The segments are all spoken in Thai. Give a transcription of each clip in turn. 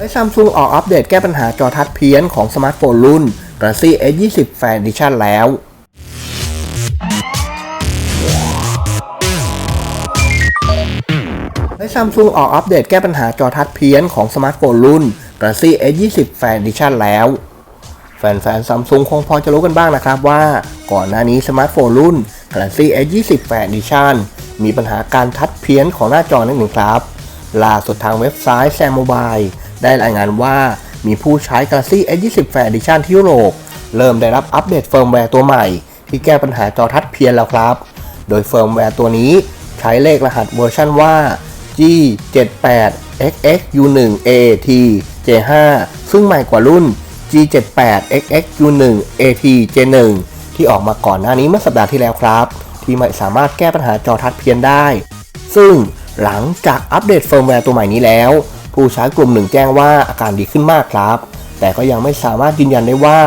และซัมซุงออกอัปเดตแก้ปัญหาจอทัชเพี้ยนของสมาร์ทโฟนรุ่น Galaxy S20 Fan Edition แล้วและซัมซุงออกอัปเดตแก้ปัญหาจอทัชเพี้ยนของสมาร์ทโฟนรุ่น Galaxy S20 Fan Edition แล้วแฟนๆซัมซุงคงพอจะรู้กันบ้างนะครับว่า ก่อนหน้านี้สมาร์ทโฟนรุ่น Galaxy S20 Fan Edition มีปัญหาการทัดเพี้ยนของหน้าจอนั่นเองครับล่าสุดทางเว็บไซต์ Sam Mobile ได้รายงานว่ามีผู้ใช้ Galaxy S20 Fan Edition ที่ยุโรป เริ่มได้รับอัปเดตเฟิร์มแวร์ตัวใหม่ ที่แก้ปัญหาจอทัดเพี้ยนแล้วครับ โดยเฟิร์มแวร์ตัวนี้ใช้เลขรหัสเวอร์ชันว่า G78XXU1AT J5 ซึ่งใหม่กว่ารุ่น G78XXU1AT J1 ที่ออกมาก่อนหน้านี้เมื่อสัปดาห์ที่แล้วครับ ที่ไม่สามารถแก้ปัญหาจอทัดเพี้ยนได้ ซึ่งหลังจากอัปเดตเฟิร์มแวร์ตัวใหม่นี้แล้ว ผู้ใช้กลุ่มหนึ่งแจ้งว่าอาการดีขึ้นมากครับ แต่ก็ยังไม่สามารถยืนยันได้ว่า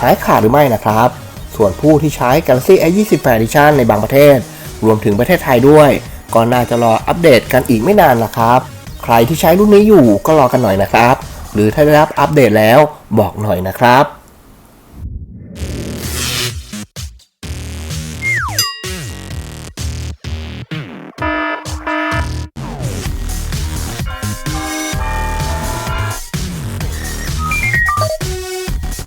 หายขาดหรือไม่นะครับ ส่วนผู้ที่ใช้ Galaxy S20 Edition ในบางประเทศ รวมถึงประเทศไทยด้วย ก็น่าจะรออัปเดตกันอีกไม่นานละครับ ใครที่ใช้รุ่นนี้อยู่ก็รอกันหน่อยนะครับ หรือถ้าได้รับอัปเดตแล้วบอกหน่อยนะครับ